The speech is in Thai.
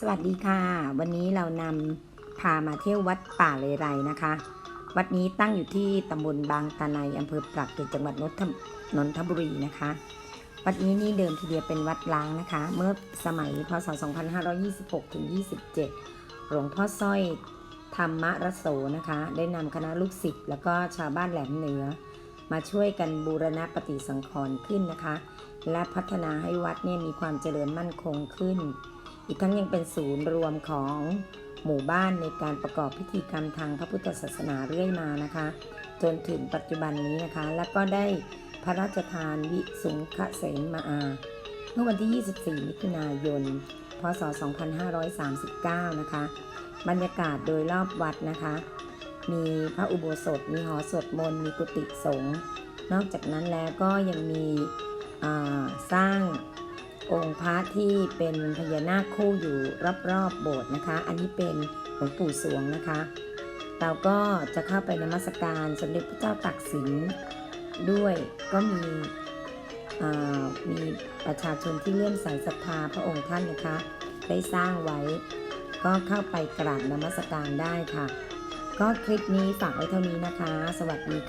สวัสดีค่ะ วันนี้เรานำพามาเที่ยววัดป่าเลไรนะคะ วัดนี้ตั้งอยู่ที่ตำบลบางตาในอำเภอปรักเกร็ดจังหวัดนนทนนทบุรีนะคะ วัดนี้นี่เดิมทีเดียวเป็นวัดล้างนะคะ เมื่อสมัยพศ 2526ถึง27 หลวงพ่อสร้อยธรรมรโสนะคะ ได้นำคณะลูกศิษย์แล้วก็ชาวบ้านแหลมเหนือ มาช่วยกันบูรณะปฏิสังขรณ์ขึ้นนะคะ และพัฒนาให้วัดเนี่ยมีความเจริญมั่นคงขึ้น อีกทั้งยังเป็นศูนย์รวมของหมู่บ้านในการประกอบพิธีกรรมทางพระพุทธศาสนาเรื่อยมานะคะ จนถึงปัจจุบันนี้นะคะ แล้วก็ได้พระราชทานวิสุงคเสนมาอา เมื่อวันที่ 24 มิถุนายน พศ 2539 นะคะ บรรยากาศโดยรอบวัดนะคะ มีพระอุโบสถ มีหอสวดมนต์ มีกุฏิสงฆ์ นอกจากนั้นแล้วก็ยังมีสร้าง องค์พระที่เป็นพญานาคคู่อยู่รอบๆโบสถ์นะคะ อันนี้เป็นหลวงปู่สวงนะคะ เราก็จะเข้าไปนมัสการสมเด็จพระเจ้าตากสินด้วยก็มีอ่ามีประชาชนที่เลื่อมใสศรัทธาพระองค์ท่านนะคะ ได้สร้างไว้ ก็เข้าไปกราบนมัสการได้ค่ะ ก็คลิปนี้ฝากไว้เท่านี้นะคะ สวัสดีค่ะ